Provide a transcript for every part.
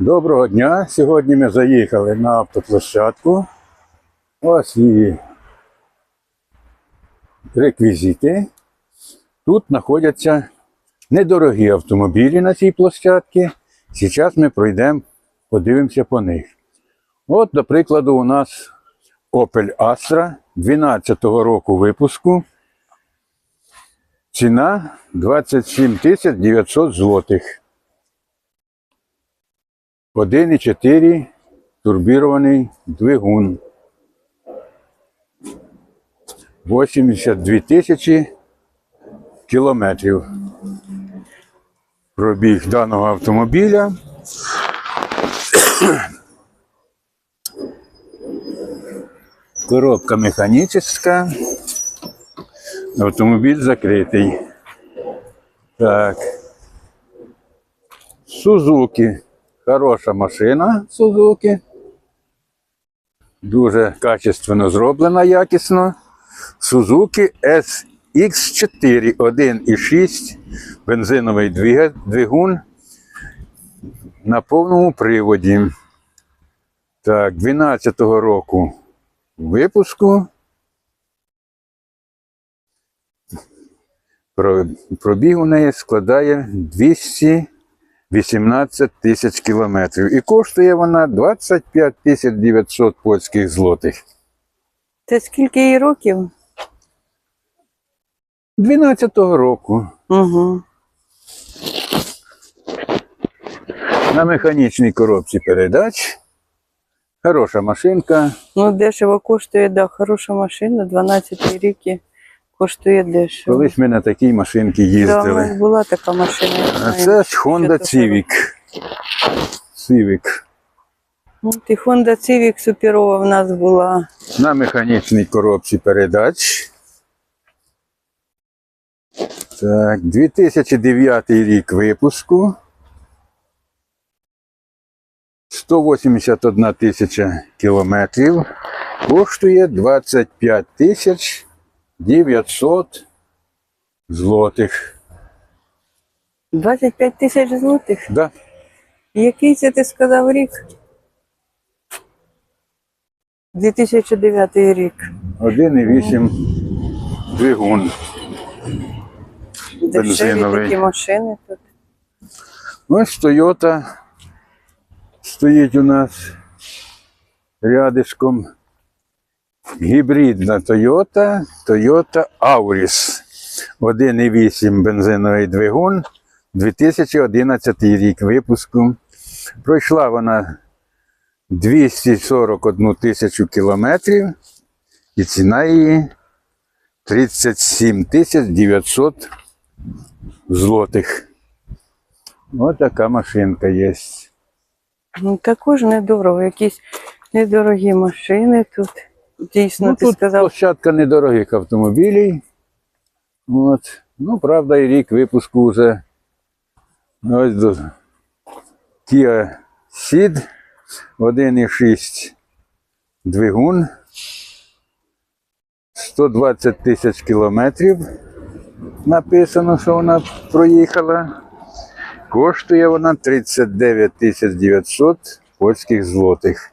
Доброго дня! Сьогодні ми заїхали на автоплощадку. Ось її реквізити. Тут знаходяться недорогі автомобілі на цій площадці. Зараз ми пройдемо, подивимося по них. От, до прикладу, у нас Opel Astra 12-го року випуску. Ціна 27 тисяч 900 злотих. 1,4 турбірований двигун. 82 тисячі кілометрів. Пробіг даного автомобіля. Коробка механічна. Автомобіль закритий. Так. Сузуки. Хороша машина Сузуки. Дуже качественно зроблена, якісно. Suzuki SX4 1,6 бензиновий двигун на повному приводі. Так, 12-го року випуску. Пробіг у неї складає 218 тисяч кілометрів. І коштує вона 25 тисяч 900 польських злотих. Це скільки їй років? 12-го року Угу. на механічній коробці передач. Хороша машинка. Ну, дешево коштує, да, хороша машина, 12 рік і коштує дешево. Колись ми на такій машинці Да, їздили. була така машина. А це ж Honda Civic. Civic. Ну, і Honda Civic суперова в нас була. На механічній коробці передач. Так, 2009 рік випуску. 181 тисяча кілометрів. Коштує 25 тисяч 900 злотих. 25 тисяч злотих. Да. Який це ти сказав рік? 2009 рік. 1,8 двигун. Бензиновий. такі машини тут. Ось Toyota стоїть у нас рядишком. Гібридна Toyota, Toyota Auris. 1,8 бензиновий двигун, 2011 рік випуску. Пройшла вона 241 тисячу кілометрів і ціна її 37 тисяч 900 злотих. Ось така машинка є. Ну, також недорого. Якісь недорогі машини тут. Дійсно, Ну, ти тут сказав, площадка недорогих автомобілів. От. Ну, правда, і рік випуску вже. Ось до Kia Ceed 1,6 двигун. 120 тисяч кілометрів. Написано, що вона проїхала. Коштує вона 39 тисяч 900 польських злотих.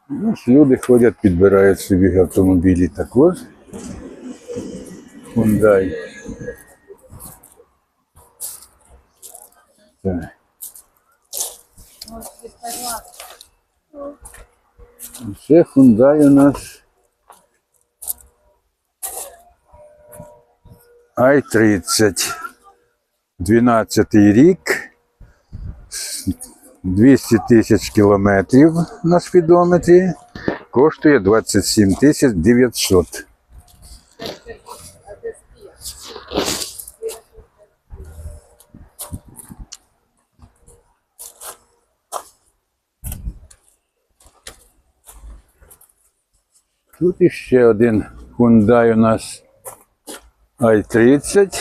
Ну, ж люди ходять, підбирають собі автомобілі також. Hyundai. Так. Це Hyundai у нас i30. 12 рік. 200 тисяч кілометрів на спідометрі. Коштує 27 тисяч 900. Тут іще один Hyundai у нас i30.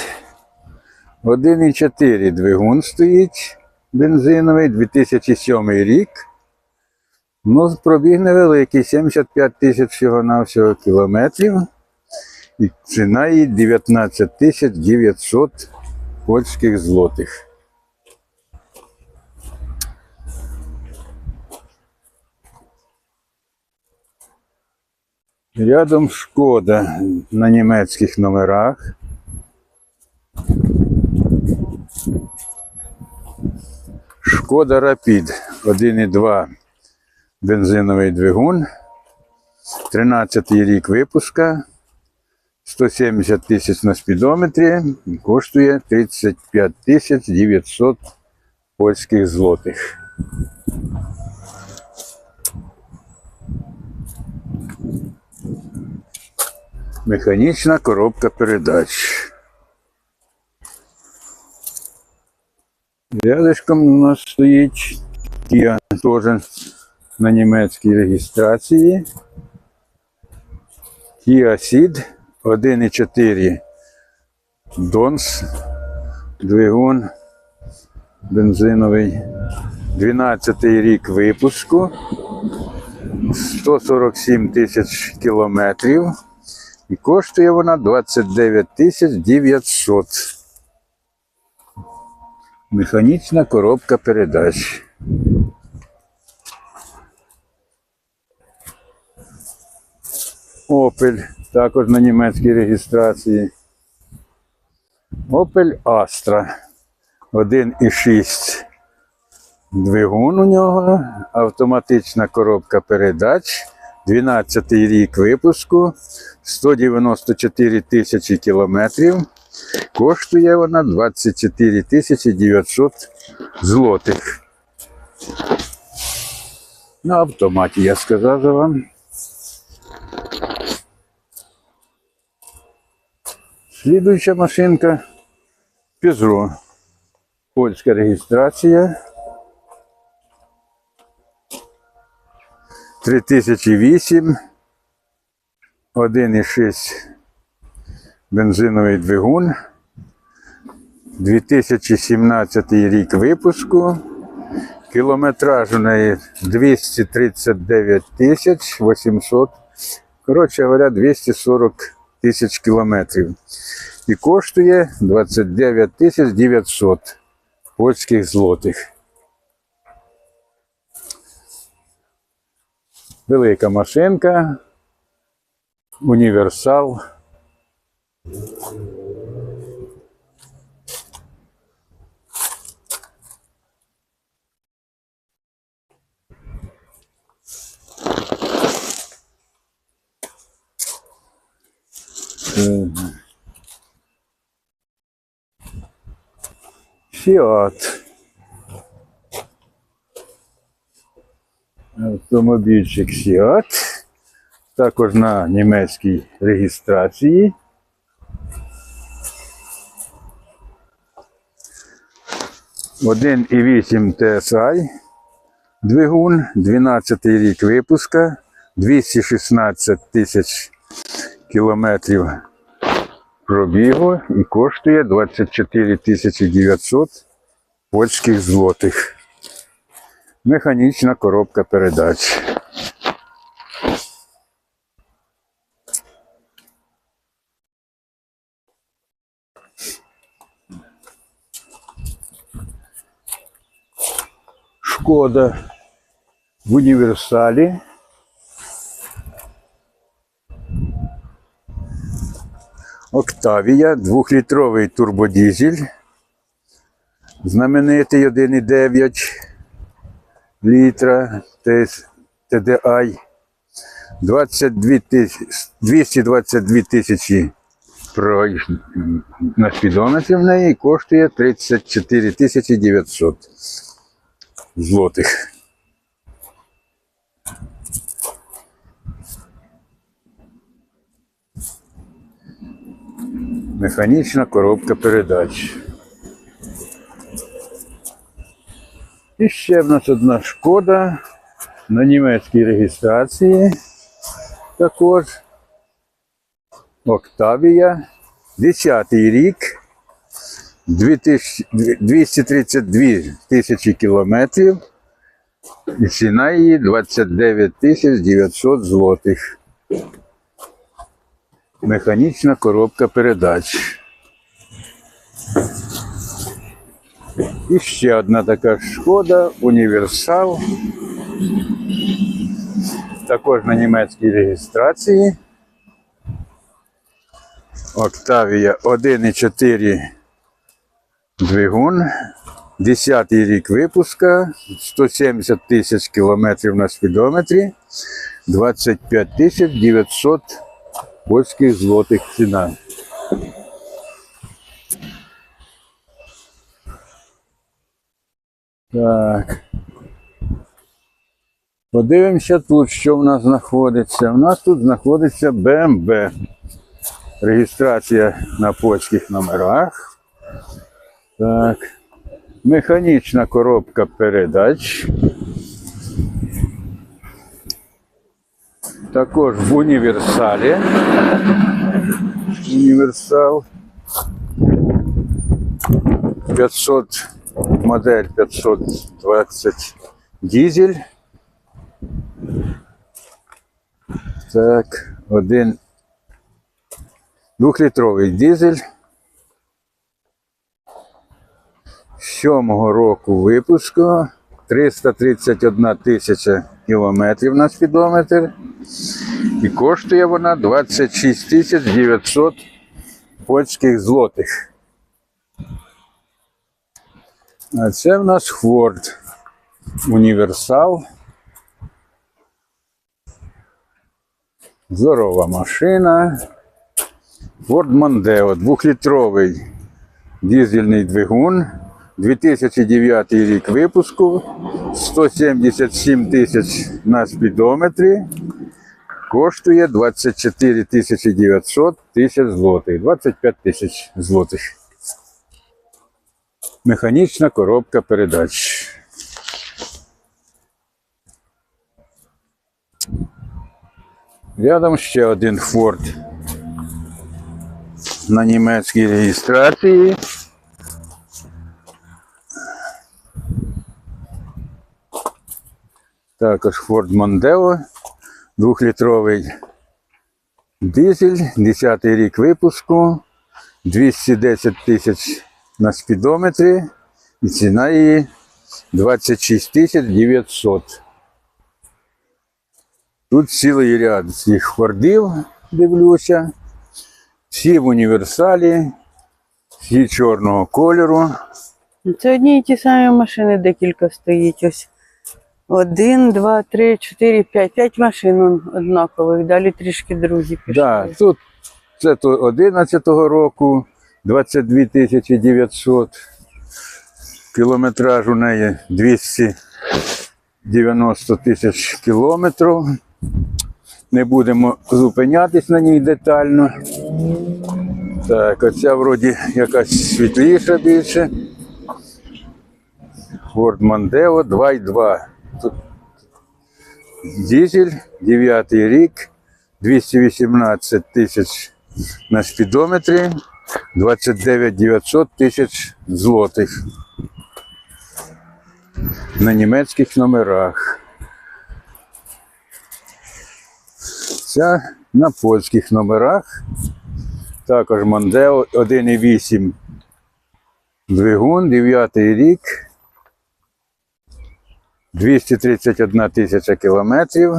1,4 двигун стоїть бензиновий, 2007 рік. Ну, пробіг невеликий, 75 тисяч всього-навсього кілометрів. І ціна її 19 тисяч 900 польських злотих. Рядом шкода на німецьких номерах. Шкода Рапід 1,2 бензиновий двигун. 13 рік випуска. 170 тисяч на спідометрі. Коштує 35 тисяч 900 польських злотих. Механічна коробка передач. Рядышком у нас стоїть Kia теж на німецькій реєстрації. Kia Ceed 1,4 Донс, двигун бензиновий, 12 рік випуску, 147 тисяч кілометрів і коштує вона 29 тисяч 900. Механічна коробка передач. Opel, також на німецькій реєстрації. Opel Astra 1,6 двигун у нього, автоматична коробка передач, 12 рік випуску, 194 тисячі кілометрів. Коштує вона 24 тисячі 900 злотих. На автоматі я сказав вам. Слідуюча машинка Peugeot. Польська реєстрація. 3008. 1,6 бензиновий двигун. 2017 рік випуску. Кілометраж у неї 239 тисяч 800. Коротше говоря, 240 тисяч кілометрів. І коштує 29 тисяч 900 польських злотих. Велика машинка, універсал. Фіат. Автомобільчик Фіат. Також на німецькій реєстрації. Один і 8 TSI. Двигун, 12 рік випуска, 216 тисяч кілометрів пробігу і коштує 24 тисячі 900 польських злотих. Механічна коробка передач. Шкода в універсалі. Октавія, двохлітровий турбодізель. Знаменитий 1,9 літра TDI. 22 тисячі, 222 тисячі на спідометрі в неї коштує 34 тисячі 900 злотих. Механічна коробка передач. І ще в нас одна шкода на німецькій реєстрації. Також Октавія. 10 рік. 2000 232 тисячі кілометрів. І ціна її 29 тисяч 900 злотих. Механічна коробка передач. І ще одна така шкода, універсал. Також на німецькій реєстрації. Октавія 1,4 двигун. 10 рік випуска, 170 тисяч кілометрів на спідометрі, 25 тисяч 900 польських злотих ціна. Так. Подивимося тут, що в нас знаходиться. У нас тут знаходиться БМВ. Реєстрація на польських номерах. Так. Механічна коробка передач. Також в універсалі. Універсал. 500 модель 520 дизель. Так, один двохлітровий дизель. Сьомого року випуску 331 тисяча кілометрів на спідометр. І коштує вона 26 тисяч 900 польських злотих. А це в нас Ford Універсал. Здорова машина. Ford Mondeo, двохлітровий дизельний двигун. 2009 рік випуску. 177 тисяч на спідометрі. Коштує 24 тисячі 900 тисяч злотих. 25 тисяч злотих. Механічна коробка передач. Рядом ще один Ford на німецькій реєстрації. Також Ford Mondeo, двохлітровий дизель, 10 й рік випуску, 210 тисяч на спідометрі, і ціна її 26 тисяч 900. Тут цілий ряд цих фордів, дивлюся. Всі в універсалі, всі чорного кольору. Це одні і ті самі машини декілька стоїть. Ось один, два, три, чотири, п'ять. П'ять машин однакових. Далі трішки другі пішли. Да, тут це то 11 року, 22 тисячі 900. Кілометраж у неї 290 тисяч кілометрів. Не будемо зупинятись на ній детально. Так, оця вроді якась світліша більше. Ford Mondeo 2.2. Дизель, 9 рік, 218 тисяч на спідометрі, 29 900 тисяч злотих на німецьких номерах. Ця на польських номерах. Також Мондео 1,8 двигун, 9 рік. 231 тисяча кілометрів.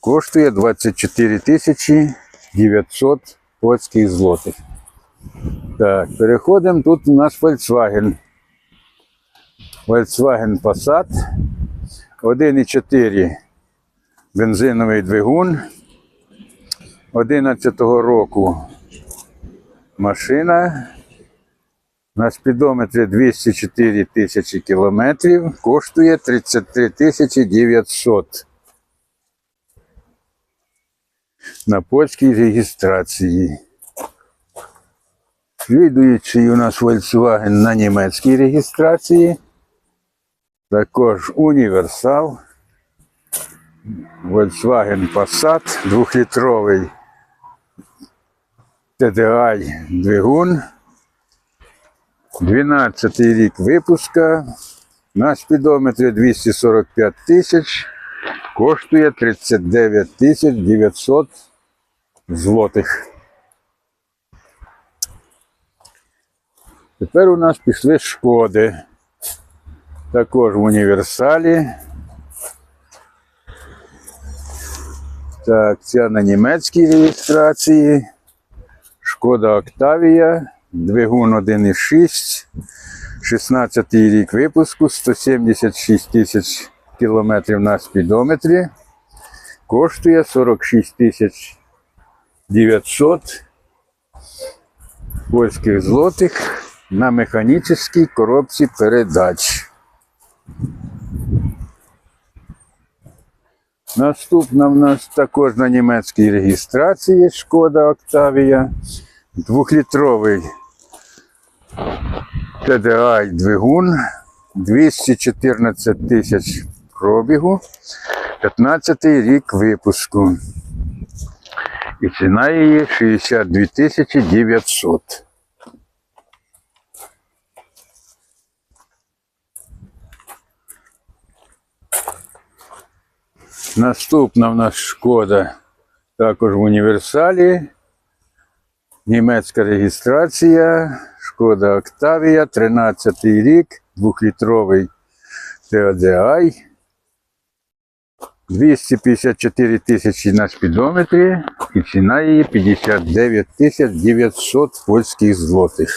Коштує 24 тисячі 900 польських злотих. Так, переходимо. Тут у нас Volkswagen. Volkswagen Passat 1,4 бензиновий двигун. 11 року машина. На спідометрі 204 тисячі кілометрів. Коштує 33 тисячі 900. На польській реєстрації. Слідуючий у нас Volkswagen на німецькій реєстрації. Також універсал. Volkswagen Passat, двохлітровий TDI двигун. 12 рік випуска. На спідометрі 245 тисяч. Коштує 39 тисяч 900 злотих. Тепер у нас пішли шкоди. Також в універсалі. Так, ця на німецькій реєстрації. Шкода Октавія двигун 1,6, 16 рік випуску, 176 тисяч кілометрів на спідометрі. Коштує 46 тисяч 900 польських злотих на механічній коробці передач. Наступна в нас також на німецькій реєстрації Шкода Октавія. Двохлітровий TDI двигун 214 тисяч пробігу, 15 рік випуску. І ціна її 62 тисячі 900. Наступна в нас шкода також в універсалі. Німецька реєстрація. Шкода Октавія, 13 рік, 2-літровий TODI. 254 тисячі на спідометрі і ціна її 59 тисяч 900 польських злотих.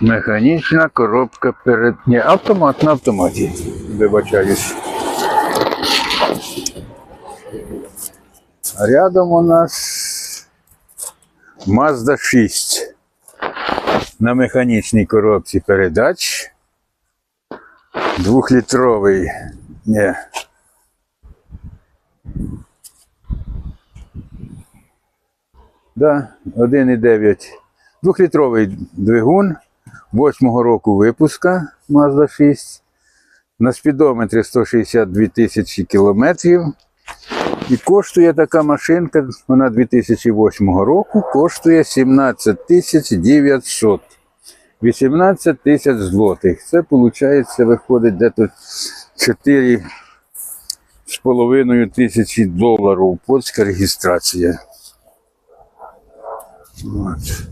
Механічна коробка перед. Ні, автомат на автоматі. Вибачаюсь. Рядом у нас Mazda 6 на механічній коробці передач. Двохлітровий. Ні. Да, 1,9. Двохлітровий двигун 8-го року випуска Mazda 6. На спідометрі 162 тисячі кілометрів. І коштує така машинка, вона 2008 року, коштує 17 тисяч 900. 18 тисяч злотих. Це виходить, виходить десь 4 з половиною тисячі доларів польська реєстрація. От.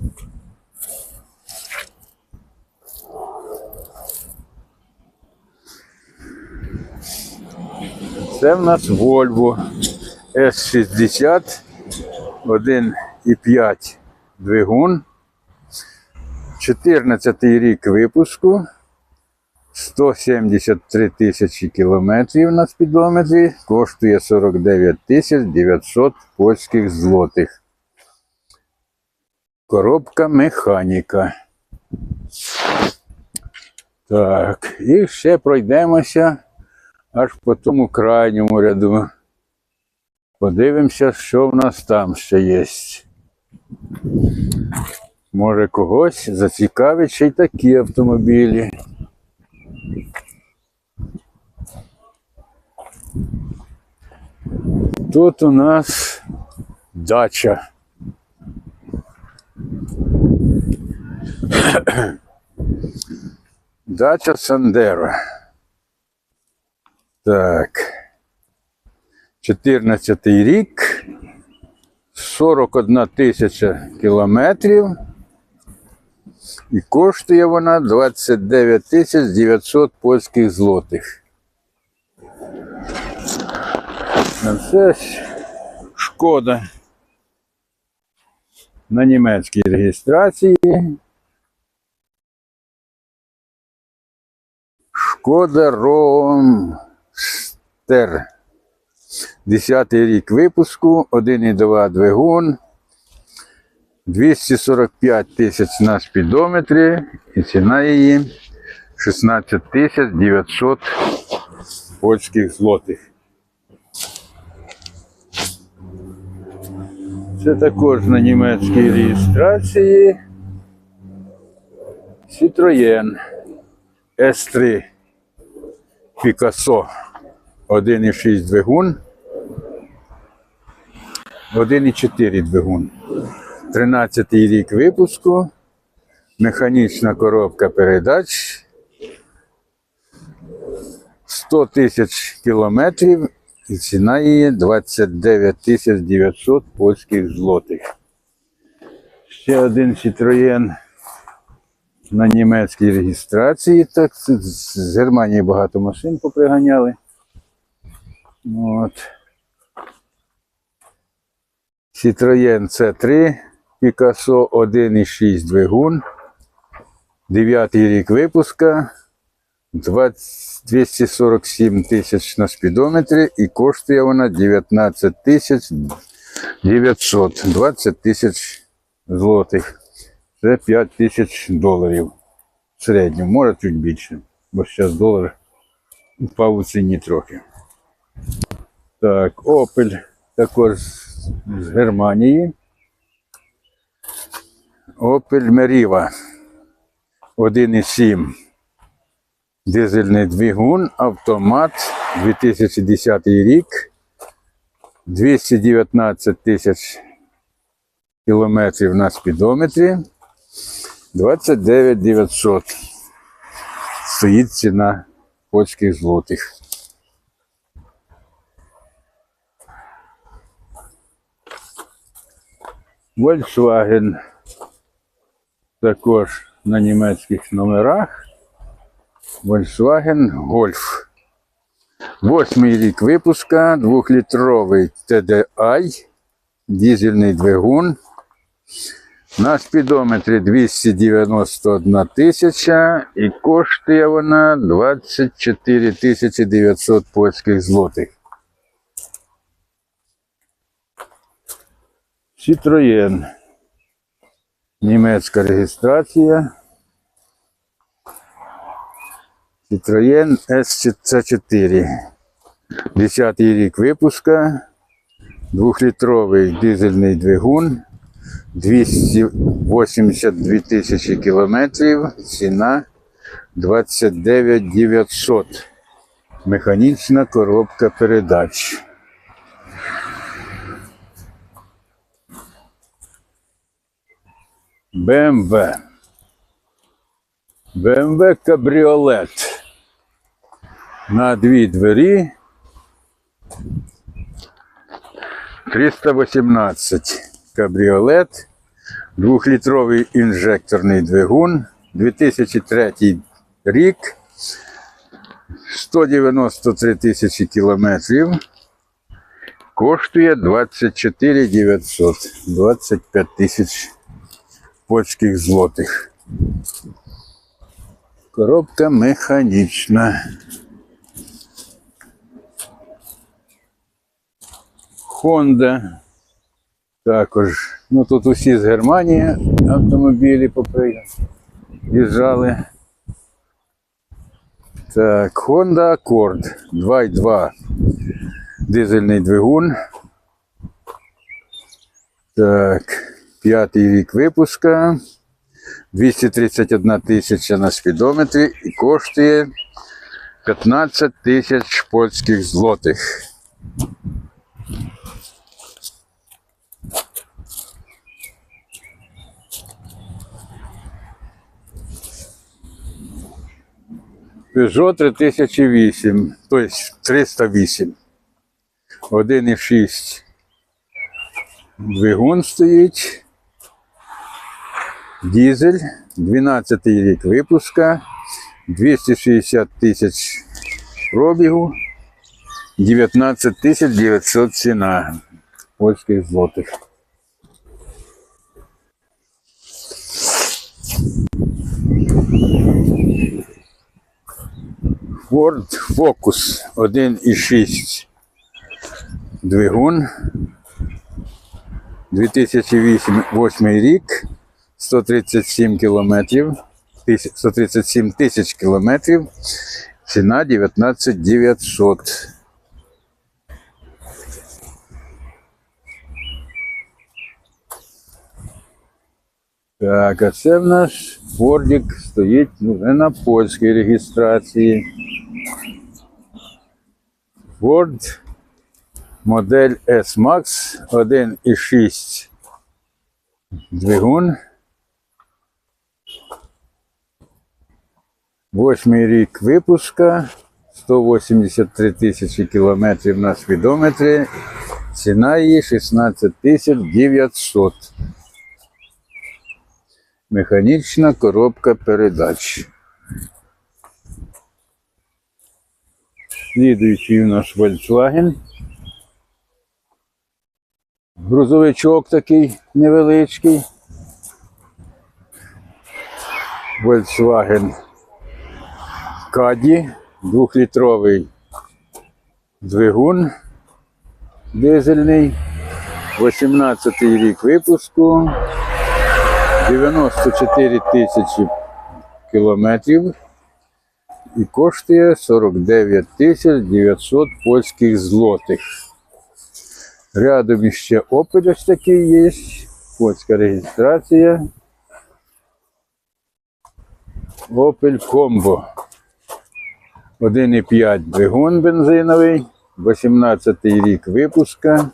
Це в нас Volvo S60 1,5 двигун. 14 рік випуску. 173 тисячі кілометрів на спідометрі. Коштує 49 тисяч 900 польських злотих. Коробка механіка. Так, і ще пройдемося аж по тому крайньому ряду. Подивимося, що в нас там ще є. Може когось зацікавить ще й такі автомобілі. Тут у нас дача. Дача Сандеро. Так. 14 рік. 41 тисяча кілометрів. І коштує вона 29 тисяч 900 польських злотих. Це ж шкода на німецькій реєстрації. Шкода Ромстер. 10 рік випуску, 1,2 двигун, 245 тисяч на спідометрі і ціна її 16 тисяч 900 польських злотих. Це також на німецькій реєстрації Citroën S3 Picasso 1,6 двигун. 1,4 двигун. 13 рік випуску. Механічна коробка передач. 100 тисяч кілометрів І ціна її 29 тисяч 900 польських злотих. Ще один Citroën на німецькій реєстрації. Так, з Германії багато машин поприганяли. От. Citroën C3, Picasso 1,6 двигун. Дев'ятий рік випуска. 20 247 тисяч на спідометрі і коштує вона 19 тисяч 900, 20 тисяч злотих. Це 5 тисяч доларів в середньому, може чуть більше, бо зараз долар впав у ціні трохи. Так, Opel також з- Германії. Opel Meriva 1,7. Дизельний двигун, автомат, 2010 рік, 219 тисяч кілометрів на спідометрі, 29 900. Стоїть ціна польських злотих. Volkswagen також на німецьких номерах. Volkswagen Golf. Восьмий рік випуска, двохлітровий TDI, дизельний двигун. На спідометрі 291 тисяча і коштує вона 24 тисячі 900 польських злотих. Citroën. Німецька реєстрація. Citroën SC4. 10 рік випуска. Двохлітровий дизельний двигун. 282 тисячі кілометрів. Ціна 29 900. Механічна коробка передач. BMW. BMW кабріолет. На дві двері. 318 кабріолет. Двохлітровий інжекторний двигун. 2003 рік. 193 тисячі кілометрів. Коштує 24 900. 25 тисяч польських злотих. Коробка механічна. Honda. Також. Ну тут усі з Германії автомобілі поприїжджали. Так, Honda Accord 2.2. Дизельний двигун. Так, п'ятий рік випуска. 231 тисяча на спідометрі і коштує 15 тисяч польських злотих. Peugeot 3008, тобто 308. 1,6 двигун стоїть. Дізель, 12 рік випуска, 260 тисяч пробігу, 19 тисяч 900 ціна польських злотих. Ford Focus 1,6 двигун. 2008 рік, 137 кілометрів, 137 тисяч кілометрів, ціна 19 900. Так, а це в нас Фордік стоїть ну, вже на польській реєстрації. Ford Модель S-Max 1,6 двигун. Восьмий рік випуска, 183 тисячі кілометрів на спідометрі. Ціна її 16 тисяч 900. Механічна коробка передач. Слідуючий у нас Volkswagen. Грузовичок такий невеличкий. Volkswagen Каді, двохлітровий двигун дизельний, 18 рік випуску, 94 тисячі кілометрів і коштує 49 тисяч 900 польських злотих. Рядом іще Opel ось такий є, польська реєстрація. Opel Combo. 1,5 двигун бензиновий, 18 рік випуска.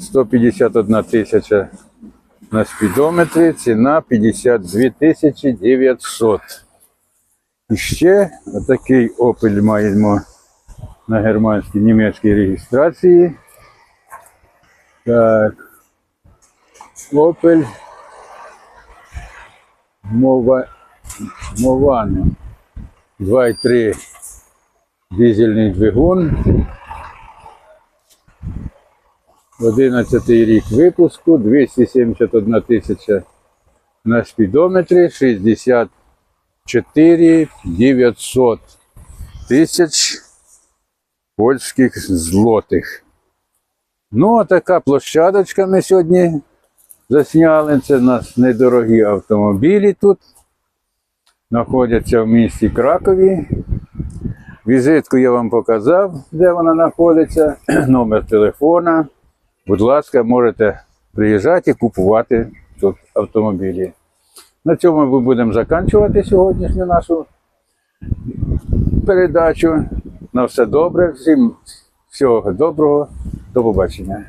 151 тисяча на спідометрі, ціна 52 тисячі 900. І ще отакий Opel маємо на германській німецькій реєстрації. Так. Opel Мова Мовано. 2,3 дизельний двигун. 11 рік випуску, 271 тисяча на спідометрі, 64 900 тисяч польських злотих. Ну, а така площадочка ми сьогодні засняли. Це у нас недорогі автомобілі тут. Знаходяться в місті Кракові. Візитку я вам показав, де вона знаходиться, номер телефона. Будь ласка, можете приїжджати і купувати тут автомобілі. На цьому ми будемо закінчувати сьогоднішню нашу передачу. На все добре, всім всього доброго, до побачення.